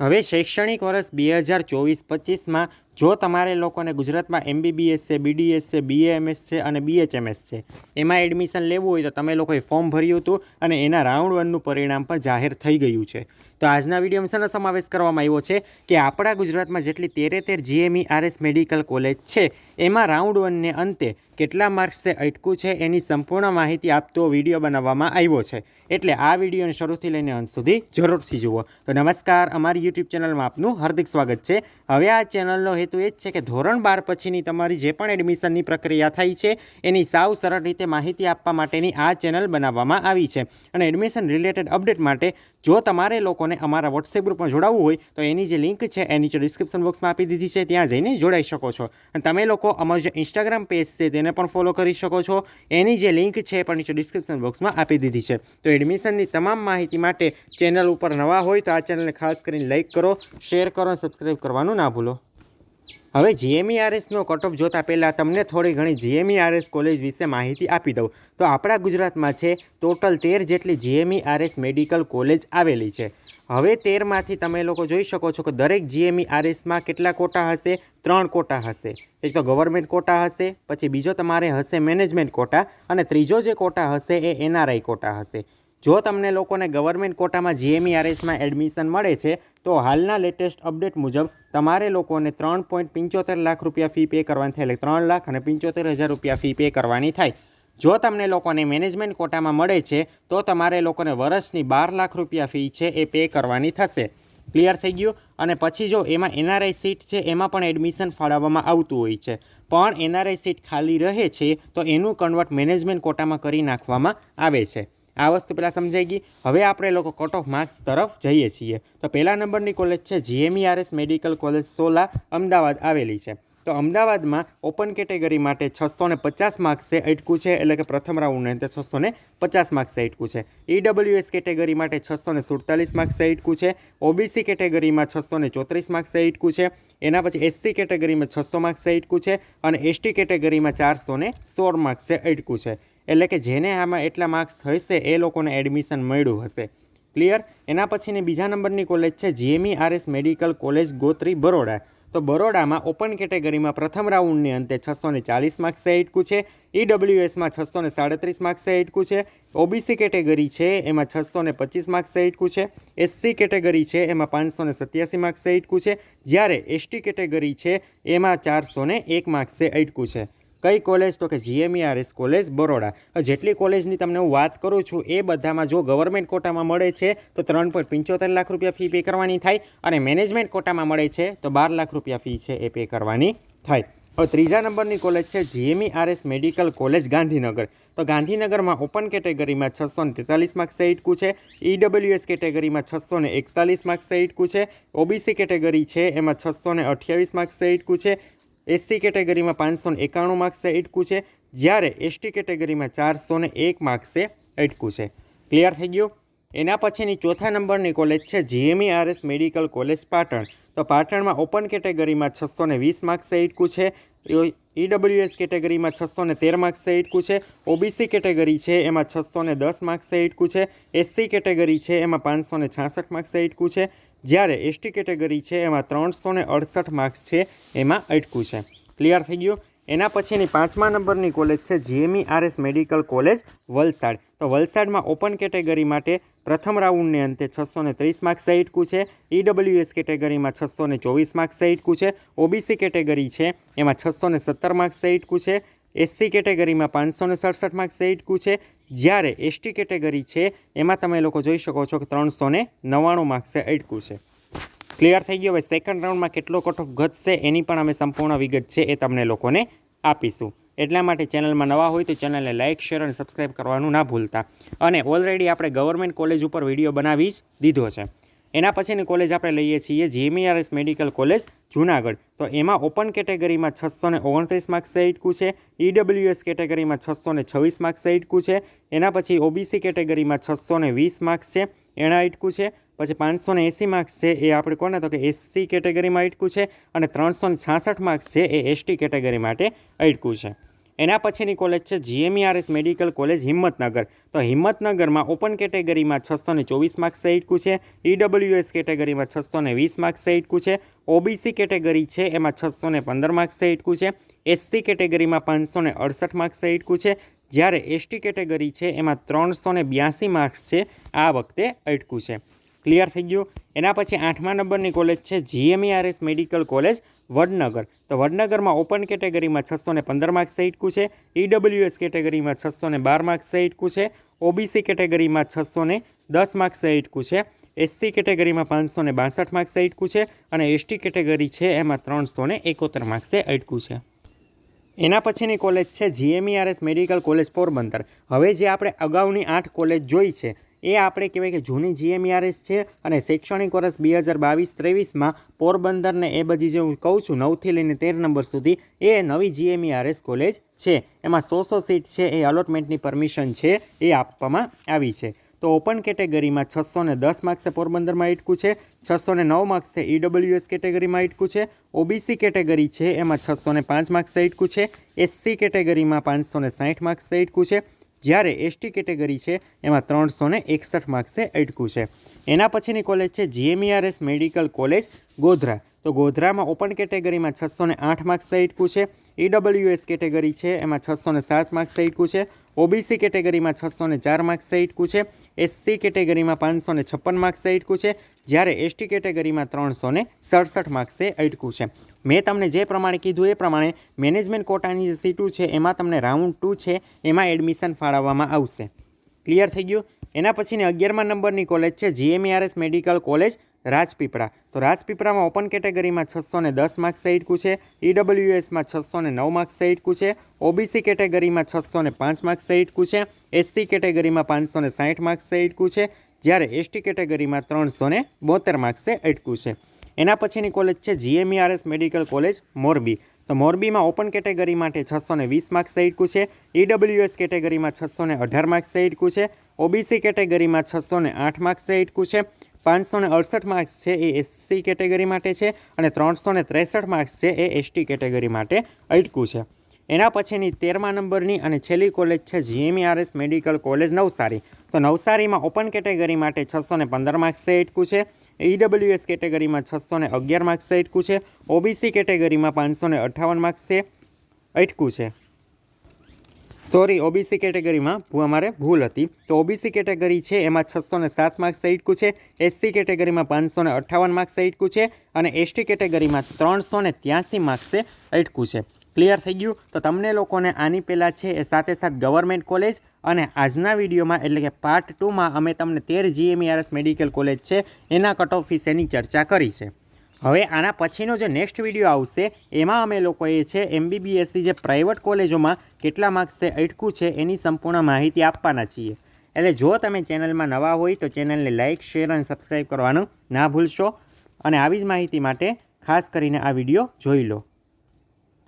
હવે શૈક્ષણિક વર્ષ બે હજાર ચોવીસ પચીસમાં જો તમારે લોકોને ગુજરાતમાં એમબીબીએસ છે બીડીએસ છે બીએએમએસ છે અને બીએચએમએસ છે, એમાં એડમિશન લેવું હોય તો તમે લોકોએ ફોર્મ ભર્યું હતું અને એના રાઉન્ડ વનનું પરિણામ પણ જાહેર થઈ ગયું છે. તો આજના વિડીયોમાં શાનો સમાવેશ કરવામાં આવ્યો છે કે આપણા ગુજરાતમાં જેટલી તેરે તેર જીએમઈ આરએસ મેડિકલ કોલેજ છે, એમાં રાઉન્ડ વનને અંતે કેટલા માર્ક્સે અટકું છે, એની સંપૂર્ણ માહિતી આપતો વીડિયો બનાવવામાં આવ્યો છે. એટલે આ વિડીયોને શરૂથી લઈને અંત સુધી જરૂરથી જુઓ. તો નમસ્કાર, અમારી યુટ્યુબ ચેનલમાં આપનું હાર્દિક સ્વાગત છે. હવે આ ચેનલનો હેતુ એ જ છે કે ધોરણ બાર પછીની તમારી જે પણ એડમિશનની પ્રક્રિયા થઈ છે, એની સાવ સરળ રીતે માહિતી આપવા માટેની આ ચેનલ બનાવવામાં આવી છે. અને એડમિશન રિલેટેડ અપડેટ માટે જો તમારે લોકોને અમારા વોટ્સએપ ગ્રુપમાં જોડાવવું હોય, તો એની જે લિંક છે એ નીચે ડિસ્ક્રિપ્શન બોક્સમાં આપી દીધી છે, ત્યાં જઈને જોડાઈ શકો છો. અને તમે લોકો અમારું જે ઇન્સ્ટાગ્રામ પેજ છે, તેને પણ ફોલો કરી શકો છો. એની જે લિંક છે પણ નીચે ડિસ્ક્રિપ્શન બોક્સમાં આપી દીધી છે. તો એડમિશનની તમામ માહિતી માટે ચેનલ ઉપર નવા હોય, તો આ ચેનલને ખાસ કરીને લાઇક કરો શેર કરો, અને સબસ્ક્રાઈબ કરવાનું ના ભૂલો. હવે જીએમઈઆરએસનો કટઓફ જોતા પહેલાં તમને થોડી ઘણી જીએમઈઆરએસ કોલેજ વિશે માહિતી આપી દઉં. તો આપણા ગુજરાતમાં છે ટોટલ તેર જેટલી જીએમઈઆરએસ મેડિકલ કોલેજ આવેલી છે. હવે તેરમાંથી તમે લોકો જોઈ શકો છો કે દરેક જીએમઈઆરએસમાં કેટલા કોટા હશે? ત્રણ કોટા હશે. એક તો ગવર્મેન્ટ કોટા હશે, પછી બીજો તમારે હશે મેનેજમેન્ટ કોટા, અને ત્રીજો જે કોટા હશે એ એનઆરઆઈ કોટા હશે. જો તમને લોકોને ગવર્મેન્ટ કોટામાં જીએમઈઆરએસમાં એડમિશન મળે છે, તો હાલના લેટેસ્ટ અપડેટ મુજબ તમારે લોકોને ત્રણ પોઈન્ટ પંચોતેર લાખ રૂપિયા ફી પે કરવાની થાય. એટલે ત્રણ લાખ અને પંચોતેર હજાર રૂપિયા ફી પે કરવાની થાય. જો તમને લોકોને મેનેજમેન્ટ કોટામાં મળે છે, તો તમારે લોકોને વર્ષની બાર લાખ રૂપિયા ફી છે એ પે કરવાની થશે. ક્લિયર થઈ ગયું? અને પછી જો એમાં એનઆરઆઈ સીટ છે, એમાં પણ એડમિશન ફાળવવામાં આવતું હોય છે. પણ એનઆરઆઈ સીટ ખાલી રહે છે, તો એનું કન્વર્ટ મેનેજમેન્ટ કોટામાં કરી નાખવામાં આવે છે. આ વસ્તુ પહેલાં સમજાઈ ગઈ. હવે આપણે લોકો કટ ઓફ માર્ક્સ તરફ જઈએ છીએ. તો પહેલા નંબરની કોલેજ છે GMERS medical college Sola, Ahmedabad આવેલી છે. તો અમદાવાદમાં ઓપન કેટેગરી માટે છસો ને પચાસ માર્ક્સે અટકું છે, એટલે કે પ્રથમ રાઉન્ડને અંતે છસો ને પચાસ માર્ક્સે અટકું છે. ઈડબ્લ્યુએસ કેટેગરી માટે છસો ને સુડતાલીસ માર્ક્સે અટકું છે. ઓબીસી કેટેગરીમાં છસો ને ચોત્રીસ માર્ક્સે અટકું છે. એના પછી એસસી કેટેગરીમાં છસો માર્ક્સે અટકું છે. અને એસટી કેટેગરીમાં ચારસો ને સોળ માર્ક્સે અટકું છે. એટલે કે જેને આમાં એટલા માર્ક્સ હશે એ લોકોને એડમિશન મળ્યું હશે. ક્લિયર એના પછીની બીજા નંબરની કોલેજ છે GME RS medical college Gotri, Baroda. તો બરોડામાં ઓપન કેટેગરીમાં પ્રથમ રાઉન્ડની અંતે છસો ને ચાલીસ માર્ક્સે એટકું છે. ઈડબ્લ્યુએસમાં છસો ને સાડત્રીસ માર્ક્સે એટકું છે. ઓબીસી કેટેગરી છે એમાં છસો ને પચીસ માર્ક્સે એટકું છે. એસસી કેટેગરી છે એમાં પાંચસો ને સત્યાસી માર્ક્સે અટકું છે. જ્યારે એસટી કેટેગરી છે એમાં ચારસો ને એક માર્ક્સે એટકું છે. કઈ કોલેજ તો કે જીએમઈઆરએસ કોલેજ બરોડા. જેટલી કોલેજની તમને હું વાત કરું છું, એ બધામાં જો ગવર્મેન્ટ કોટામાં મળે છે, તો ત્રણ પોઈન્ટ પંચોતેર લાખ રૂપિયા ફી પે કરવાની થાય. અને મેનેજમેન્ટ કોટામાં મળે છે, તો બાર લાખ રૂપિયા ફી છે, એ પે કરવાની થાય. હવે ત્રીજા નંબરની કોલેજ છે જીએમઈઆરએસ મેડિકલ કોલેજ ગાંધીનગર. તો ગાંધીનગરમાં ઓપન કેટેગરીમાં છસો ને તેતાલીસ માર્ક્સ અટકું છે. ઈડબ્લ્યુએસ કેટેગરીમાં છસો ને એકતાલીસ માર્ક્સ અટકું છે. ઓબીસી કેટેગરી છે, એમાં છસો ને અઠ્યાવીસ માર્ક્સ અટકું છે. એસસી કેટેગરીમાં પાંચસો ને એકાણું માર્ક્સે અટકું છે. જ્યારે એસટી કેટેગરીમાં ચારસો ને એક માર્ક્સે અટકું છે. ક્લિયર થઈ ગયું? એના પછીની ચોથા નંબરની કોલેજ છે GME RS medical college Patan. તો પાટણમાં ઓપન કેટેગરીમાં છસો ને વીસ માર્ક્સે અટકું છે. ઈડબ્લ્યુએસ કેટેગરીમાં છસો ને તેર માર્ક્સે અટકું છે. ઓબીસી કેટેગરી છે એમાં છસો ને દસ માર્ક્સે અટકું છે. એસસી કેટેગરી છે એમાં પાંચસો ને છાસઠ માર્ક્સે અટકું છે. જ્યારે એસટી કેટેગરી છે, એમાં ત્રણસો ને અડસઠ માર્ક્સ છે, એમાં અટકું છે. ક્લિયર થઈ ગયું? એના પછીની પાંચમા નંબરની કોલેજ છે GME RS medical college Valsad. તો વલસાડમાં ઓપન કેટેગરી માટે પ્રથમ રાઉન્ડને અંતે છસો ને ત્રીસ માર્ક્સ અટકું છે. ઈડબ્લ્યુએસ કેટેગરીમાં છસો ને ચોવીસ માર્ક્સ અટકું છે. ઓબીસી કેટેગરી છે, એમાં છસો ને સત્તર માર્ક્સ અટકું છે. એસસી કેટેગરીમાં પાંચસો ને સડસઠ માર્ક્સ એટકું છે. જ્યારે એસટી કેટેગરી છે, એમાં તમે લોકો જોઈ શકો છો કે ત્રણસો ને નવ્વાણું માર્ક્સે અટકું છે. ક્લિયર થઈ ગયો? હવે સેકન્ડ રાઉન્ડમાં કેટલો કટ ઘટશે એની પણ અમે સંપૂર્ણ વિગત છે એ તમને લોકોને આપીશું. એટલા માટે ચેનલમાં નવા હોય તો ચેનલને લાઇક શેર અને સબસ્ક્રાઈબ કરવાનું ના ભૂલતા. અને ઓલરેડી આપણે ગવર્મેન્ટ કોલેજ ઉપર વીડિયો બનાવી જ દીધો છે. એના પછીની કોલેજ આપણે લઈએ છીએ જીએમઈઆરએસ મેડિકલ કોલેજ જુનાગઢ. તો એમાં ઓપન કેટેગરીમાં છસો ને ઓગણત્રીસ માર્ક્સ ઇટકું છે ઈડબ્લ્યુએસ કેટેગરીમાં છસો ને છવ્વીસ માર્ક્સ ઇટકું છે, એના પછી ઓબીસી કેટેગરીમાં છસો ને વીસ માર્ક્સ છે, એના ઇટકું છે, પછી પાંચસો ને એંસી માર્ક્સ છે, એ આપણે કોને, તો કે એસસી કેટેગરીમાં ઇટકું છે, અને ત્રણસો ને છાસઠ માર્ક્સ છે, એ એસટી કેટેગરી માટે અટકું છે. એના પછીની કોલેજ છે જીએમઈઆરએસ મેડિકલ કોલેજ હિંમતનગર. તો હિંમતનગરમાં ઓપન કેટેગરીમાં છસો ને ચોવીસ માર્ક્સ ઇટકું છે, ઈડબ્લ્યુએસ કેટેગરીમાં છસો ને વીસ માર્ક્સ ઇટકું છે, ઓબીસી કેટેગરી છે એમાં છસો ને પંદર માર્ક્સ ઇટકું છે, એસસી કેટેગરીમાં પાંચસો ને અડસઠ માર્ક્સ ઇટકું છે, જ્યારે એસટી કેટેગરી છે એમાં ત્રણસો ને બ્યાસી માર્ક્સ છે આ વખતે અટકું છે. ક્લિયર થઈ ગયું? એના પછી આઠમા નંબરની કોલેજ છે જીએમઈઆરએસ મેડિકલ કોલેજ. વડનગર. તો વડનગરમાં ઓપન કેટેગરીમાં છસો ને પંદર માર્ક્સ સહિટકું છે. ઈડબ્લ્યુએસ કેટેગરીમાં છસો ને બાર માર્ક્સ સહિટકું છે. ઓબીસી કેટેગરીમાં છસો ને દસ માર્ક્સ સહિટકું છે. એસસી કેટેગરીમાં પાંચસો ને બાસઠ માર્ક્સ અટકું છે અને એસટી કેટેગરી છે એમાં ત્રણસો ને એકોતેર માર્ક્સે અટકું છે. એના પછીની કોલેજ છે જીએમઈઆરએસ મેડિકલ કોલેજ પોરબંદર. હવે જે આપણે અગાઉની આઠ કોલેજ જોઈ છે એ આપણે કહેવાય કે જૂની જીએમઈઆરએસ છે અને શૈક્ષણિક વર્ષ બે હજાર બાવીસ ત્રેવીસમાં પોરબંદરને એ બધી જે હું કહું છું, નવથી લઈને તેર નંબર સુધી, એ નવી જીએમઈઆરએસ કોલેજ છે. એમાં સો સો સીટ છે, એ અલોટમેન્ટની પરમિશન છે, એ આપવામાં આવી છે. તો ઓપન કેટેગરીમાં છસો ને દસ માર્ક્સે પોરબંદરમાં ઇટકું છે છસો ને નવ માર્ક્સે ઈડબ્લ્યુએસ કેટેગરીમાં ઇટકું છે ઓબીસી કેટેગરી છે, એમાં છસો ને પાંચ માર્ક્સે ઇટકું છે એસસી કેટેગરીમાં પાંચસો ને સાઠ માર્ક્સે ઇટકું છે જ્યારે એસટી કેટેગરી છે, એમાં ત્રણસો ને એકસઠ માર્ક્સે અટકું છે. એના પછીની કોલેજ છે, જીએમઈઆરએસ મેડિકલ કોલેજ, ગોધરા. તો ગોધરામાં ઓપન કેટેગરીમાં છસો ને આઠ માર્ક્સ અટકું છે. ઈડબલ્યુએસ કેટેગરી છે, એમાં છસો ને સાત માર્ક્સ અટકું છે. ઓબીસી કેટેગરીમાં છસો ને ચાર માર્ક્સ અટકું છે. એસસી કેટેગરીમાં પાંચસો ને છપ્પન માર્ક્સ અટકું છે. જ્યારે એસટી કેટેગરીમાં ત્રણસો ને સડસઠ માર્ક્સે અટકું છે. મેં તમને જે પ્રમાણે કીધું એ પ્રમાણે મેનેજમેન્ટ કોટાની જે સીટું છે એમાં તમને રાઉન્ડ ટુ છે એમાં એડમિશન ફાળવવામાં આવશે. ક્લિયર થઈ ગયું? એના પછીની અગિયારમા નંબરની કોલેજ છે. GMERS medical college Rajpipla. તો રાજપીપળામાં ઓપન કેટેગરીમાં છસો ને દસ માર્ક્સ ઇટકું છે. ઈડબ્લ્યુએસમાં છસો ને નવ માર્ક્સ ઇટકું છે. ઓબીસી કેટેગરીમાં છસો ને પાંચ માર્ક્સ ઇટકું છે. એસસી કેટેગરીમાં પાંચસો ને સાઠ માર્ક્સ ઇટકું છે. જ્યારે એસટી કેટેગરીમાં ત્રણસો ને બોતેર માર્ક્સે અટકું છે. એના પછીની કોલેજ છે જીએમઈઆરએસ મેડિકલ કોલેજ મોરબી. તો મોરબીમાં ઓપન કેટેગરી માટે છસો ને વીસ માર્ક્સ ઇટકું છે. ઈડબ્લ્યુએસ કેટેગરીમાં છસો ને અઢાર માર્ક્સ ઇટકું છે. ઓબીસી કેટેગરીમાં છસો ને આઠ માર્ક્સ ઇટકું છે. પાંચસો ને અડસઠ માર્ક્સ છે એ એસસી કેટેગરી માટે છે અને ત્રણસો ને ત્રેસઠ માર્ક્સ છે એ એસટી કેટેગરી માટે અટકું છે. એના પછીની તેરમા નંબરની અને છેલ્લી કોલેજ છે જીએમઈઆરએસ મેડિકલ કોલેજ નવસારી. તો નવસારીમાં ઓપન કેટેગરી માટે છસો ને પંદર માર્ક્સે અટકું છે. ઈડબ્લ્યુએસ કેટેગરીમાં છસો ને અગિયાર માર્ક્સે અટકું છે. ઓબીસી કેટેગરીમાં પાંચસો ને અઠ્ઠાવન માર્ક્સે અટકું છે. સોરી ઓબીસી કેટેગરીમાં અમારે ભૂલ હતી. તો ઓબીસી કેટેગરી છે, એમાં છસો ને સાત માર્ક્સ ઇટકું છે એસસી કેટેગરીમાં પાંચસો ને અઠ્ઠાવન માર્ક્સ ઇટકું છે અને એસટી કેટેગરીમાં ત્રણસો ને ત્યાંસી માર્ક્સે અટકું છે. ક્લિયર થઈ ગયું? તો તમને લોકોને આની પહેલાં છે એ સાથે સાથ ગવર્મેન્ટ કોલેજ અને આજના વિડીયોમાં, એટલે કે પાર્ટ ટુમાં અમે તમને તેર જીએમઈઆરએસ મેડિકલ કોલેજ છે, એના કટ ઓફ વિશેની ચર્ચા કરી છે. હવે આના પછીનો જે નેક્સ્ટ વીડિયો આવશે, એમાં અમે લોકોએ છે એમબીબીએસની જે પ્રાઇવેટ કોલેજોમાં કેટલા માર્ક્સે અટકું છે, એની સંપૂર્ણ માહિતી આપવાના છીએ. એટલે જો તમે ચેનલમાં નવા હોય તો ચેનલને લાઇક શેર અને સબસ્ક્રાઈબ કરવાનું ના ભૂલશો. અને આવી જ માહિતી માટે ખાસ કરીને આ વીડિયો જોઈ લો.